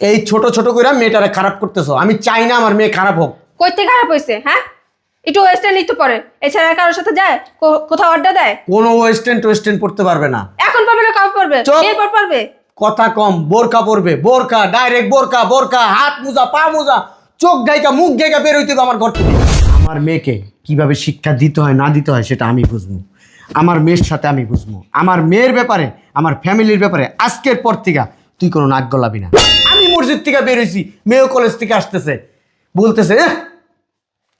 এই ছোট ছোট কইরা মেয়েটারে খারাপ করতেছো। আমি চাই না আমার মেয়ে খারাপ হোক। কইতে খারাপ হয়েছে হ্যাঁ? একটু ওয়েস্টার্ন নিতে পারে। এছাড়া কারোর সাথে যায়? কো- কোথাও আড্ডা দেয়? কোনো ওয়েস্টার্ন টোয়েস্টার্ন পড়তে পারবে না। এখন পারবে না কবে পারবে? চুপ। এরপর পারবে? কথা কম বোরকা পরবে। বোরকা ডাইরেক্ট বোরকা বোরকা হাত মোজা পা মোজা চোখ গাইকা মুখ গাইকা বের হইতে হবে আমার ঘর থেকে। আমার মেয়েকে কীভাবে শিক্ষা দিতে হয় না দিতে হয় সেটা আমি বুঝব। আমার মেয়ের সাথে আমি বুঝব। আমার মেয়ের ব্যাপারে আমার ফ্যামিলির ব্যাপারে আজকের পর থেকে তুই কোনো নাক গলাবি না। মসজিদ থেকে বেরোইছি মেয়েও কলেজ থেকে আসতেছে। বলতেছে "এহ,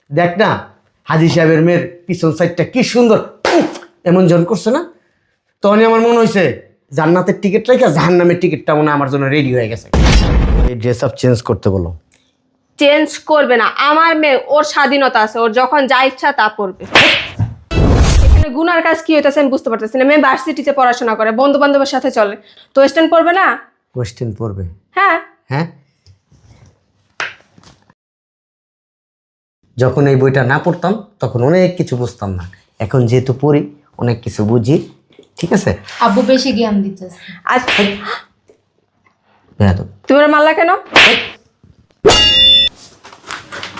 দেখ না হাজি সাহেবের মেয়ের পিছন সাইডটা কি সুন্দর। এমন জন করছে না? তখনই আমার মনে হয়েছে জান্নাতের টিকিট রেখে জাহান্নামের টিকিটটা মনে আমার জন্য রেডি হয়ে গেছে। এই ড্রেস আপ চেঞ্জ করতে বলো। চেঞ্জ করবে না। আমার মেয়ে ওর স্বাধীনতা আছে ওর যখন যা ইচ্ছা তা পড়বে এখানে গুনার কাজ কি হইতেছে আমি বুঝতে পারতেছি না। মেয়ে ভার্সিটিতে পড়াশোনা করে বন্ধু বান্ধবের সাথে চলে। তো ওয়েস্টার্ন পড়বে না? কোয়েশ্চেন পড়বে। হ্যাঁ। হ্যাঁ? যখন এই বইটা না পড়তাম তখন অনেক কিছু বুঝতাম না। এখন যেহেতু পড়ি অনেক কিছু বুঝি ঠিক আছে? আব্বু বেশি জ্ঞান দিতেছে। আজ বেয়াদব। তুমি ওর মারলা কেন?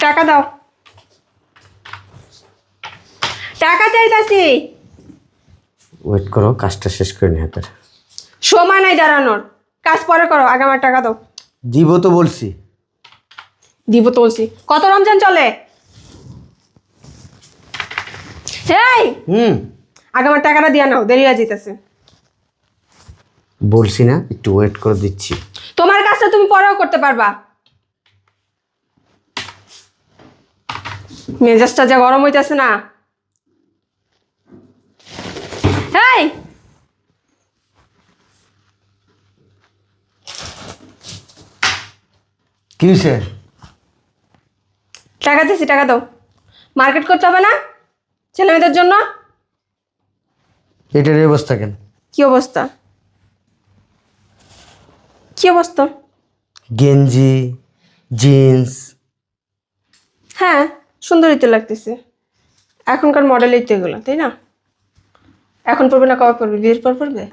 টাকা দাও। টাকা চাইতাছি। ওয়েট করো কাজটা শেষ করে নি হাতের। সময় নাই দাঁড়ানোর। কাজ পরে করো আগে আমার টাকা দাও। দিব তো বলছি। দিব তো বলছি। কত রমজান চলে? এই হুম। আগে আমার টাকাটা দিয়া নাও দেরি হয়ে যেতেছে বলছি না একটু ওয়েট করে দিচ্ছি। তোমার কাজটা তুমি পরেও করতে পারবা। মেজাজটা যা গরম হইতেছে না এই কি হয়েছে টাকা দিছি টাকা দাও। মার্কেট করতে হবে না ছেলে মেয়েদের জন্য? এটার এই অবস্থা কেন? কি অবস্থা? কি অবস্থা? গেঞ্জি জিন্স। হ্যাঁ সুন্দরই তো লাগতেছে। এখনকার মডেলই তো এগুলো তাই না? এখন পড়বে না কবে পড়বে? বিয়ের পর পড়বে?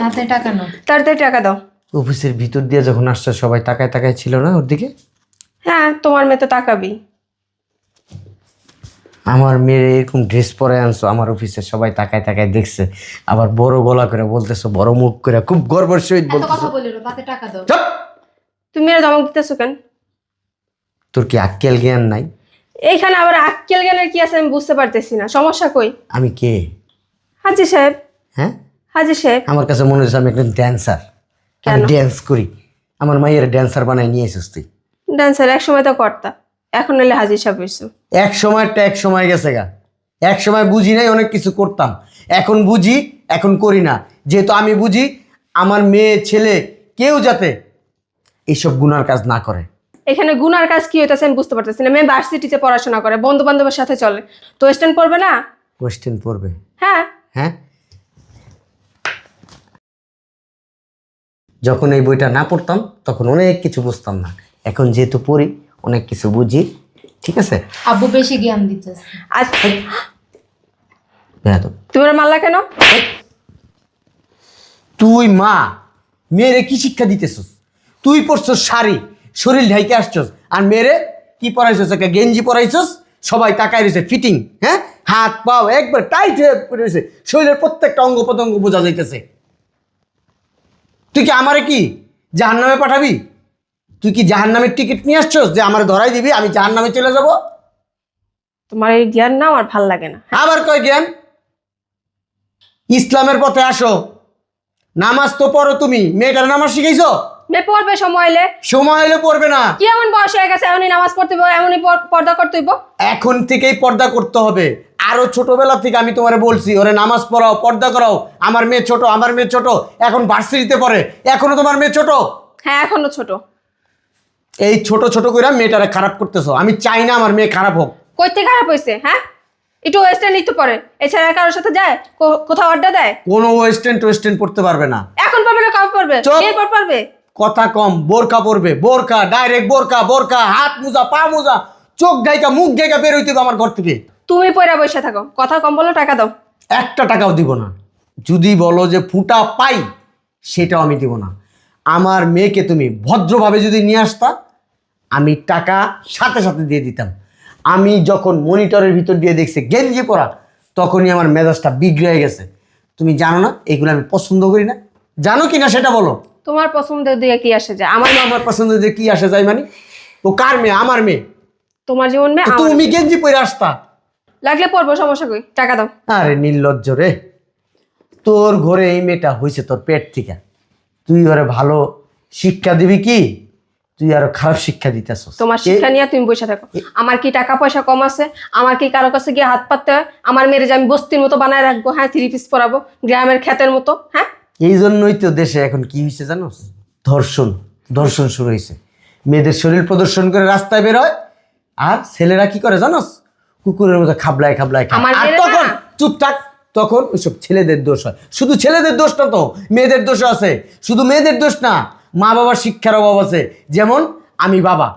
হাতে টাকা নাও। তাড়াতাড়ি টাকা দাও। অফিসের ভিতর দিয়ে যখন আসছে সবাই তাকায় তাকায় ছিল না ওর দিকে? হ্যাঁ তোমার মেয়ে তো তাকাবি। আমার মেয়ের এরকম ড্রেস পরে আনছো আমার অফিসে সবাই তাকায় তাকায় দেখছে আবার বড় গলা করে বলতেছো বড় মুখ করে খুব গর্বের সহিত বলতেছো কথা বলিল হাতে টাকা দাও। তুমি আর ধমক দিতেছো কেন? তোর কি আক্কেল জ্ঞান নাই? এইখানে আবার আক্কেল জ্ঞানের কি আছে আমি বুঝতে পারতেছি না সমস্যা কই? আমি কে? হাজি সাহেব। হ্যাঁ? হাজি সাহেব। আমার কাছে মনে হচ্ছে আমি একজন ড্যান্সার আমি ড্যান্স করি। আমার মাইয়ের ড্যান্সার বানাই নিয়ে এসেছিস তুই। ডান্সার এক সময় তো কর্তা এখন এলে হাজির সাহেব এক সময়টা এক সময় গেছে গা। এক সময় বুঝি নাই অনেক কিছু করতাম। এখন বুঝি এখন করি না। যেহেতু আমি বুঝি আমার মেয়ে ছেলে কেউ যাতে এইসব গুনার কাজ না করে। এখানে গুনার কাজ কি হইতেছে আমি বুঝতে পারতেছি না। মেয়ে ভার্সিটিতে পড়াশোনা করে বন্ধু বান্ধবের সাথে চলে। তো ওয়েস্টার্ন পড়বে না? কোয়েশ্চেন পড়বে। হ্যাঁ। হ্যাঁ? যখন এই বইটা না পড়তাম তখন অনেক কিছু বুঝতাম না। এখন যেহেতু পড়ি অনেক কিছু বুঝি ঠিক আছে? আব্বু বেশি জ্ঞান দিতেছে। বেয়াদব। তুমি ওর মারলা কেন? তুই মা মেয়েরে কি শিক্ষা দিতেছস? তুই পড়ছস শাড়ি শরীর ঢাইকে আসছস আর মেয়েরে কি পরাইছস একটা গেঞ্জি পরাইছস সবাই তাকায় রয়েছে ফিটিং হ্যাঁ? হাত পাও একবার টাইট হয়ে রয়েছে শরীরের প্রত্যেকটা অঙ্গ প্রত্যঙ্গ বোঝা যাইতেছে। তুই কি আমারে কি জাহান নামে পাঠাবি? তুই কি জাহান নামের টিকিট নিয়ে আসছস যে আমার ধরাই দিবি? আমি জাহান নামে চলে যাব। তোমার এই জ্ঞান না আমার ভালো লাগে না। আবার কয় জ্ঞান? ইসলামের পথে আসো। নামাজ তো পড়ো তুমি। মেয়েটার নামাজ শিখাইছো? মেয়ে পড়বে সময় সময় হলে পড়বে না। কি এমন বয়স হয়ে গেছে এমনই নামাজ পড়তে হইব এমনই পর- পর্দা করতে হইব? এখন থেকেই পর্দা করতে হবে। আরও ছোটবেলা থেকে আমি তোমারে বলছি ওরে নামাজ পড়াও পর্দা করাও। আমার মেয়ে ছোট আমার মেয়ে ছোট। এখন ভার্সিটিতে পড়ে। এখনও তোমার মেয়ে ছোট? হ্যাঁ এখনও ছোট। এই ছোট ছোট করে মেয়েটারে খারাপ করতেছো। আমি চাই না আমার মেয়ে খারাপ হোক। কইতে খারাপ হয়েছে হ্যাঁ? একটু ওয়েস্টার্ন নিতে পারে। এছাড়া কারোর সাথে যায়? কোথাও আড্ডা দেয়? কোনো ওয়েস্টার্ন টোয়েস্টার্ন পড়তে পারবে না। এখন পারবে না কবে পারবে। এরপর পারবে? কথা কম বোরকা পরবে। বোরকা ডাইরেক্ট বোরকা বোরকা হাত মোজা পা মোজা চোখ গাইকা মুখ গাইকা বের হইতে আমার ঘর থেকে। তুমি পয়রা বসে থাকো। কথা কম বলো টাকা দাও। একটা টাকাও দিব না। যদি বলো যে ফুটা পাই সেটাও আমি দিব না। আমার মেয়েকে তুমি ভদ্রভাবে যদি নিয়ে আসতা আমি টাকা সাথে সাথে দিয়ে দিতাম। আমি যখন মনিটরের ভিতর দিয়ে দেখছি গেঞ্জি পরা তখনই আমার মেজাজটা বিগড়ে গেছে। তুমি জানো না এগুলো আমি পছন্দ করি না। জানো কি না সেটা বলো। তোমার পছন্দের দিকে কি আসে যায়? আমার আমার আমার পছন্দ যে কি আসে যায় মানে? ও কার মেয়ে? আমার মেয়ে। তোমার জীবন মেয়ে তুমি গেঞ্জি পরে আসতা। লাগলে পড়ব সমস্যা কই? টাকা দাও। আরে নির্লজ্জ রে। তোর ঘরে এই মেয়েটা হয়েছে তোর পেট থেকে। তুই ওরে ভালো শিক্ষা দিবি কি? তুই আরও খারাপ শিক্ষা দিতেছস। তোমার শিক্ষা নিয়ে তুমি বসে থাকো। আমার কি টাকা পয়সা কম আছে? আমার কি কারও কাছে গিয়ে হাত পাততে হয়? আমার মেয়ের যে আমি বস্তির মতো বানায় রাখব হ্যাঁ থ্রি পিস পরাবো গ্রামের ক্ষেতের মতো হ্যাঁ? এই জন্যই তো দেশে এখন কি হয়েছে জানোস? ধর্ষণ ধর্ষণ শুরু হয়েছে মেয়েদের শরীর প্রদর্শন করে রাস্তায় বেরোয় আর ছেলেরা কি করে জানোস? কুকুরের মতো খাবলায় খাবলায়। আর তখন না। চুপ থাক তখন ওইসব ছেলেদের দোষ হয়। শুধু ছেলেদের দোষ না তো মেয়েদের দোষ আছে। শুধু মেয়েদের দোষ না মা বাবার শিক্ষার অভাব আছে। যেমন আমি বাবা।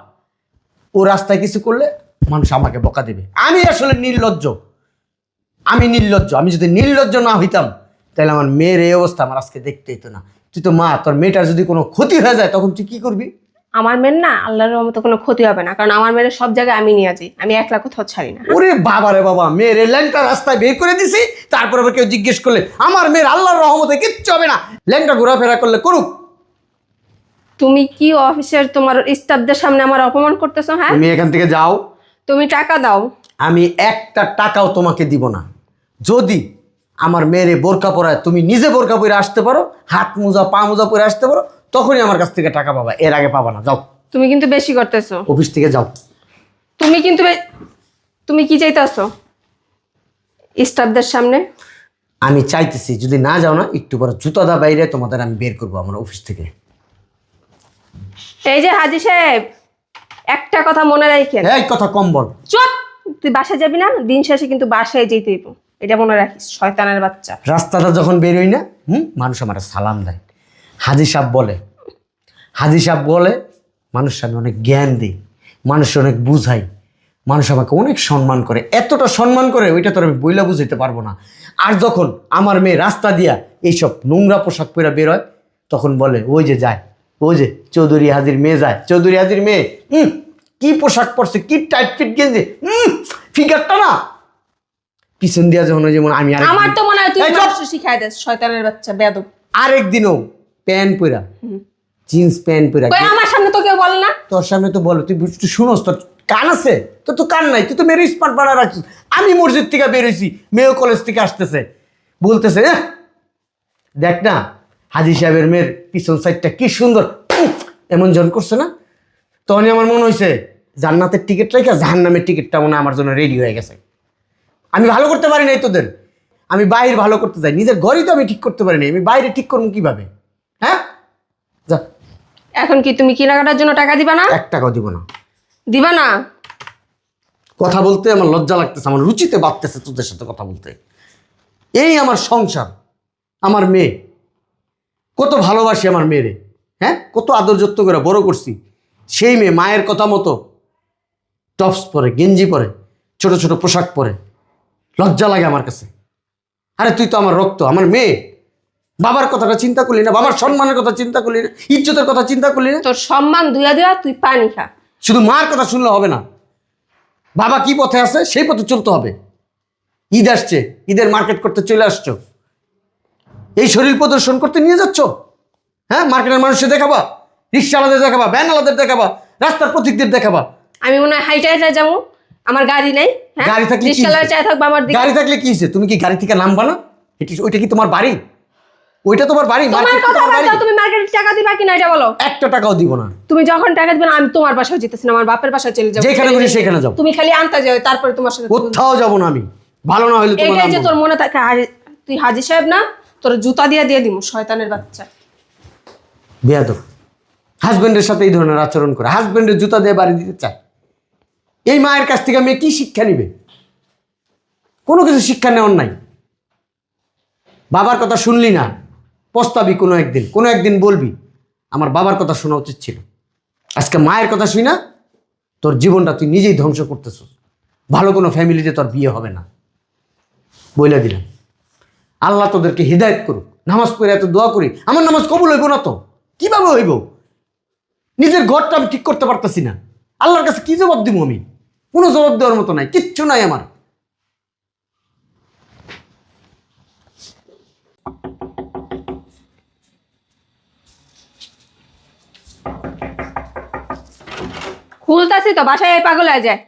ও রাস্তায় কিছু করলে মানুষ আমাকে বকা দেবে। আমি আসলে নির্লজ্জ। আমি নির্লজ্জ। আমি যদি নির্লজ্জ না হইতাম তাহলে আমার মেয়ের এই অবস্থা আমার আজকে দেখতে হইতো না। তুই তো মা তোর মেয়েটার যদি কোনো ক্ষতি হয়ে যায় তখন তুই কি করবি? আমার মেয়ের না আল্লাহর রহমতে কোনো ক্ষতি হবে না। কারণ আমার মেয়ের সব জায়গায় আমি নিয়ে যাই। আমি একলা কোথাও ছাড়ি না। ওরে বাবা রে বাবা মেয়ের ল্যাংটা রাস্তায় বের করে দিছি তারপর আবার কেউ জিজ্ঞেস করলে আমার মেয়ের আল্লাহর রহমতে কিচ্ছু হবে না। ল্যাংটা ঘোরাফেরা করলে করুক। তুমি কি অফিসের তোমার স্টাফদের সামনে আমার অপমান করতেছো হ্যাঁ? তুমি এখান থেকে যাও। তুমি টাকা দাও। আমি একটা টাকাও তোমাকে দিব না। যদি আমার মেয়ের বোরকা পরায় তুমি নিজে বোরকা পরে আসতে পারো হাত মোজা পা মোজা পরে আসতে পারো তখনই আমার কাছ থেকে টাকা পাবা। এর আগে পাবা না যাও। তুমি কিন্তু বেশি করতেছো। অফিস থেকে যাও। তুমি কিন্তু বে- তুমি কি চাইতেছো? স্টাফদের সামনে? আমি চাইতেছি যদি না যাও না একটু পরে জুতা দা বাইরে তোমাদের আমি বের করব আমার অফিস থেকে। এই যে হাজি সাহেব একটা কথা মনে রাখেন। এই কথা কম বল। চুপ! তুই বাসায় যাবি না? দিন শেষে কিন্তু বাসায় যেতে এটা মনে রাখিস শয়তানের বাচ্চা। রাস্তাটা যখন বেরোই না হুম? মানুষ আমার সালাম দেয়। হাজি সাহেব বলে হাজি সাহেব বলে মানুষ আমি অনেক জ্ঞান দিই মানুষ অনেক বুঝাই মানুষ আমাকে অনেক সম্মান করে। এতটা সম্মান করে ওইটা তোর আমি বইলা বুঝাইতে পারব না। আর যখন আমার মেয়ে রাস্তা দিয়া এইসব নোংরা পোশাক পরে বেরোয় তখন বলে ওই যে যায়। ওই যে চৌধুরী হাজির মেয়ে যায়। চৌধুরী হাজির মেয়ে হুম কি পোশাক পরছে? কি টাইট ফিট গেঞ্জি? হুম ফিগারটা না? পিছন দিয়া যখন যেমন আমি আর আমার তো মনে হয় তুই মানুষ শিখাই দেস শয়তানের বাচ্চা বেদব আরেকদিনও প্যান্ট পরা জিন্স প্যান্ট পরা কই আমার সামনে তো কেউ বলে না? তোর সামনে তো বলো তুই বুঝ- তুই শুনোস তোর কান আছে? তোর তো কান নাই তুই তো মেরে স্মার্ট বানা রাখছিস আমি মসজিদ থেকে বেরোইছি মেয়ে কলেজ থেকে আসতেছে। বলতেছে "এহ, দেখ না হাজি সাহেবের মেয়ের পিছন সাইডটা কি সুন্দর। এমন জন করছে না? তখনই আমার মনে হয়েছে জান্নাতের টিকিট রেখে জাহান্নামের টিকিটটা মনে আমার জন্য রেডি হয়ে গেছে। আমি ভালো করতে পারি নাই তোদের। আমি বাইরে ভালো করতে চাই। নিজের ঘরই তো আমি ঠিক করতে পারি নাই। আমি বাইরে ঠিক করব কীভাবে? হ্যাঁ? যা। এখন কি তুমি কেনাকাটার জন্য টাকা দিবা না? এক টাকাও দিব না। দিবা না? কথা বলতে আমার লজ্জা লাগতেছে আমার রুচিতে বাড়তেছে তোদের সাথে কথা বলতে। এই আমার সংসার আমার মেয়ে। কত ভালোবাসি আমার মেয়েরে হ্যাঁ? কত আদর যত্ন করে বড় করছি। সেই মেয়ে মায়ের কথা মতো টপস পরে গেঞ্জি পরে ছোট ছোট পোশাক পরে লজ্জা লাগে আমার কাছে। আরে তুই তো আমার রক্ত আমার মেয়ে। বাবার কথাটা চিন্তা করলি না বাবার সম্মানের কথা চিন্তা করলি না ইজ্জতের কথা চিন্তা করলি না। তোর সম্মান দুয়া দেওয়া তুই পানি খা। শুধু মার কথা শুনলে হবে না। বাবা কি পথে আছে? সেই পথে চলতে হবে। ঈদ আসছে ঈদের মার্কেট করতে চলে আসছো। এই শরীর প্রদর্শন করতে নিয়ে যাচ্ছ? হ্যাঁ মার্কেটের মানুষকে দেখাবা রিক্সাওয়ালাদের দেখাবা ভ্যানওয়ালাদের দেখাবা রাস্তার প্রতীকদের দেখাবা। আমি মনে হয় হাইটা হাইটা যাব আমার গাড়ি নেই হ্যাঁ? গাড়ি থাকলে রিক্সাওয়ালা আমার গাড়ি থাকলে কি হয়েছে? তুমি কি গাড়ি থেকে নামবা না? এটি ওইটা কি তোমার বাড়ি? ওইটা তোমার বাড়ি? তোমার কথা বাড়ি? তুমি মার্কেটে টাকা দিবা কিনা এটা বলো। একটা টাকাও দিব না। তুমি যখন টাকা দিবে না আমি তোমার বাসায় যেতেছি না আমার বাপের বাসায় চলে যাব। যেখানে খুশি সেখানে যাব তুমি খালি আনতে যাও তারপরে তোমার সাথে কোথাও যাব না আমি। ভালো না হলে তোমার এটাই যে তোর মনে থাকে তুই হাজি সাহেব না? তোর জুতা দিয়ে দিয়ে দিমু, শয়তানের বাচ্চা। বেয়াদব। হাজব্যান্ডের সাথে এই ধরনের আচরণ করে হাজব্যান্ডের জুতা দিয়ে বাড়ি দিতে চায়। এই মায়ের কাছ থেকে মেয়ে কি শিক্ষা নিবে? কোনো কিছু শিক্ষা নেওয়ার নাই। বাবার কথা শুনলি না, পস্তাবি কোনো একদিন কোনো একদিন বলবি, আমার বাবার কথা শোনা উচিত ছিল। আজকে মায়ের কথা শুই না, তোর জীবনটা তুই নিজেই ধ্বংস করতেছ ভালো কোনো ফ্যামিলিতে তোর বিয়ে হবে না। বইলা দিলাম। আল্লাহ তোদেরকে হৃদায়ত করুক, নামাজ পড়ে এত দোয়া করি, আমার নামাজ কবুল হইব না তো? কীভাবে হইব? নিজের ঘরটা আমি ঠিক করতে পারতেছি না। আল্লাহর কাছে কি জবাব দিব আমি? কোনো জবাব দেওয়ার মতো নাই, কিচ্ছু নাই আমার। খুলতাছি তো, বাসায় পাগল হয়ে যায়।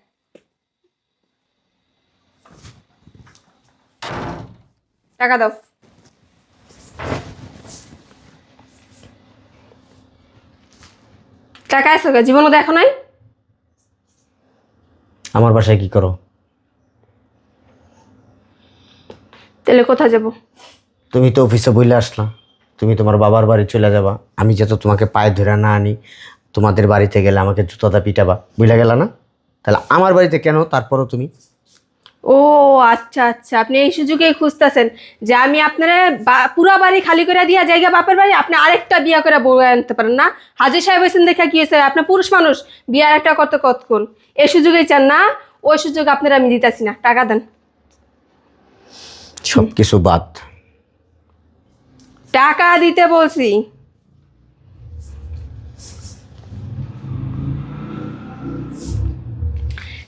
টাকা দাও। টাকা গে জীবনও দেখো নাই? আমার বাসায় কি করো? তাহলে কোথায় যাব? তুমি তো অফিসে বইলে আসলা। তুমি তোমার বাবার বাড়ি চলে যাবা। আমি যত তোমাকে পায়ে ধরে না আনি তোমাদের বাড়িতে গেলে আমাকে জুতাটা পিটাবা। বুঝলে গেলা না? তাহলে আমার বাড়িতে কেন? তারপরও তুমি ও আচ্ছা আচ্ছা। আপনি এই সুযোগেই খুঁজতেছেন যে আমি আপনার পুরা বাড়ি খালি করে দিয়া জায়গা বাপের বাড়ি আপনি আরেকটা বিয়া করে বউ আনতে পারেন না? হাজির সাহেব হয়েছেন দেখা কি হয়েছে আপনার পুরুষ মানুষ বিয়ার একটা কত কতক্ষণ? এই সুযোগেই চান না? ওই সুযোগ আপনারা আমি দিতেছি না। টাকা দেন। সব কিছু বাদ। টাকা দিতে বলছি।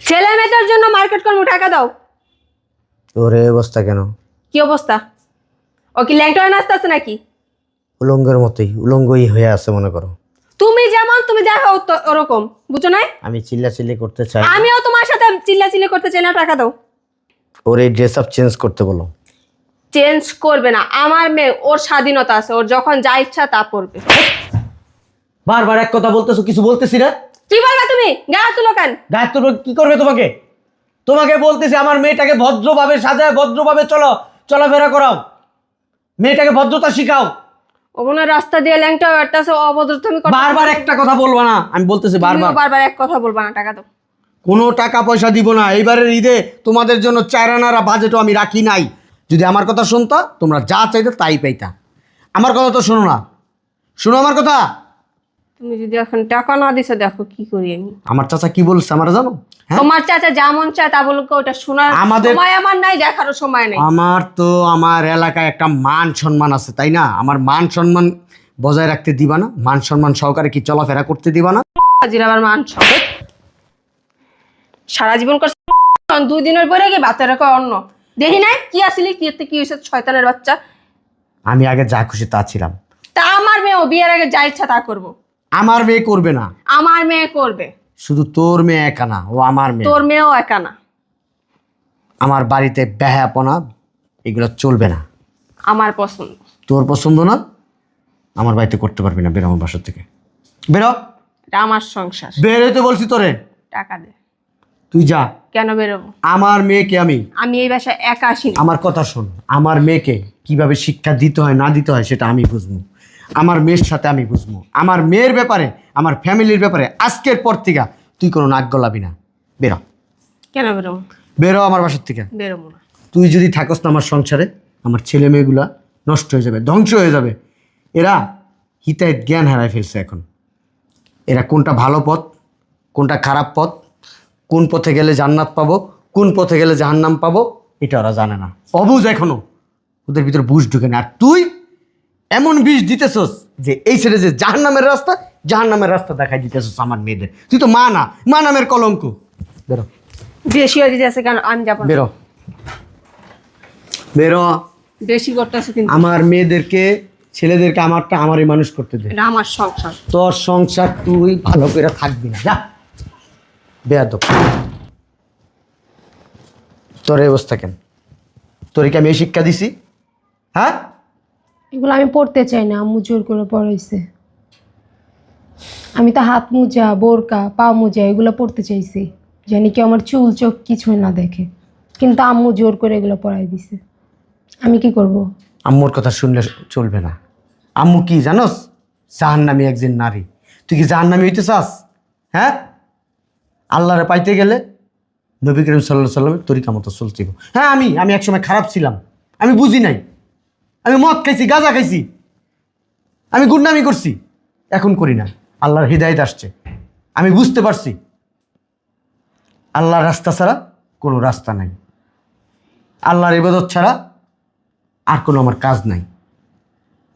ছেলে মেয়েদের জন্য মার্কেট করব টাকা দাও। তোর এই অবস্থা কেন? কি অবস্থা? ও কি ল্যাংটা হয়ে নাচতেছে নাকি? উলঙ্গের মতোই উলঙ্গই হয়ে আছে মনে করো। তুমি যেমন তুমি দেখো তো- ওরকম বুঝো না আমি চিল্লা চিল্লি করতে চাই। আমিও তোমার সাথে চিল্লা চিল্লি করতে চাই না টাকা দাও। ওর এই ড্রেস আপ চেঞ্জ করতে বলো। চেঞ্জ করবে না আমার মেয়ে ওর স্বাধীনতা আছে ওর যখন যা ইচ্ছা তা পড়বে বারবার এক কথা বলতেছো কিছু বলতেছি না? কি বলবা তুমি? গা তুলো কেন? দায়িত্ব কি করবে তোমাকে? তোমাকে বলতেছি আমার মেয়েটাকে ভদ্রভাবে সাজায় ভদ্রভাবে চলো চলাফেরা করাও। মেয়েটাকে ভদ্রতা শিখাও। ও মনে রাস্তা দিয়ে ল্যাংটা বেড়তেছে অভদ্রতা আমি বারবার একটা কথা বলবা না আমি বলতেছি বারবার। বারবার এক কথা বলবা না টাকা দাও। কোনো টাকা পয়সা দিব না এইবারের ঈদে তোমাদের জন্য চারানারা বাজেটও আমি রাখি নাই। যদি আমার কথা শুনতা তোমরা যা চাইতে তাই পাইতা। আমার কথা তো শোনো না। শোনো আমার কথা? তুমি যদি এখন টাকা না দিছো দেখো কি করি আমি। আমার চাচা কি বলছে আমার জানো? হ্যাঁ? তোমার চাচা যা মন চায় তা বলুক ওটা শোনার আমাদের- সময় আমার নাই দেখারও সময় নেই। আমার তো আমার এলাকায় একটা মান সম্মান আছে তাই না? আমার মান সম্মান বজায় রাখতে দিবা না মান সম্মান সহকারে কি চলাফেরা করতে দিবা না? হাজির আবার মান সম্মান। সারা জীবন করছে দুই দিনের পরে গিয়ে বাতের রেখে অন্য দেখি নাই কি আসিলি কি এতে কি হয়েছে শয়তানের বাচ্চা। আমি আগে যা খুশি তা ছিলাম। তা আমার মেয়ে বিয়ের আগে যা ইচ্ছা তা করব। আমার মেয়ে করবে না। আমার মেয়ে করবে। শুধু তোর মেয়ে একা না ও আমার মেয়ে। তোর মেয়েও একা না। আমার বাড়িতে ব্যাহাপনা এগুলো চলবে না। আমার পছন্দ। তোর পছন্দ না আমার বাড়িতে করতে পারবি না বেরো আমার বাসার থেকে। বেরো। এটা আমার সংসার। বেরোতে বলছি তোরে। টাকা দে। তুই যা। কেন বেরোবো? আমার মেয়েকে আমি। আমি এই বাসায় একা আসিনি। আমার কথা শোন আমার মেয়েকে কীভাবে শিক্ষা দিতে হয় না দিতে হয় সেটা আমি বুঝব। আমার মেয়ের সাথে আমি বুঝব। আমার মেয়ের ব্যাপারে আমার ফ্যামিলির ব্যাপারে আজকের পর থেকে তুই কোনো নাক গলাবি না। বেরো। কেন বেরোবো? বেরো আমার বাসার থেকে। বেরোবো না। তুই যদি থাকস না আমার সংসারে আমার ছেলে মেয়েগুলা নষ্ট হয়ে যাবে ধ্বংস হয়ে যাবে। এরা হিতায় জ্ঞান হারায় ফেলছে এখন। এরা কোনটা ভালো পথ কোনটা খারাপ পথ কোন পথে গেলে জান্নাত পাবো কোন পথে গেলে জাহান্নাম পাবো এটা ওরা জানে না। অবুঝ এখনও। ওদের ভিতরে বুঝ ঢুকে না। আর তুই এমন বিষ দিতেছস যে এই ছেড়ে যে জাহান্নামের রাস্তা জাহান্নামের রাস্তা দেখাই দিতেছস আমার মেয়েদের। তুই তো মা না মা নামের কলঙ্ক। বেরো। বেশি হয়ে যেতেছে কেন? আমি যাব বেরো। বেরো। বেশি করতেছে কিন্তু। আমার মেয়েদেরকে ছেলেদেরকে আমারটা আমারই মানুষ করতে দে। এটা আমার সংসার। তোর সংসার তুই ভালো করে থাকবি না। যা। বেয়াদ তোর এই অবস্থা কেন? তোর কি আমি এই শিক্ষা দিছি? হ্যাঁ? এগুলো আমি পড়তে চাই না, আম্মু জোর করে পড়াইছে। আমি তো হাত মোজা, বোরকা, পা মোজা এগুলো পড়তে চাইছি, জানি কি আমার চুল চোখ কিছুই না দেখে। কিন্তু আম্মু জোর করে এগুলো পড়াই দিছে। আমি কি করব? আম্মুর কথা শুনলে চলবে না। আম্মু কি জানোস? জাহান্নামী একজন নারী। তুই কি জাহান জাহান্নামী হইতে চাস? হ্যাঁ? আল্লাহরে পাইতে গেলে নবী করিম সাল্লাহ সাল্লামের তরিকা মতো চলছিল হ্যাঁ আমি আমি একসময় খারাপ ছিলাম। আমি বুঝি নাই। আমি মদ খাইছি, গাঁজা খাইছি। আমি গুন্ডামি করছি। এখন করি না। আল্লাহর হৃদায়ত আসছে। আমি বুঝতে পারছি। আল্লাহর রাস্তা ছাড়া কোনো রাস্তা নাই। আল্লাহর ইবাদত ছাড়া আর কোনো আমার কাজ নাই।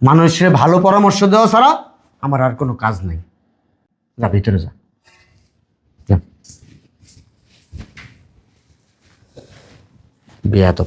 মানুষের ভালো পরামর্শ দেওয়া ছাড়া আমার আর কোনো কাজ নাই। যা, ভিতরে যা। বেয়াদব।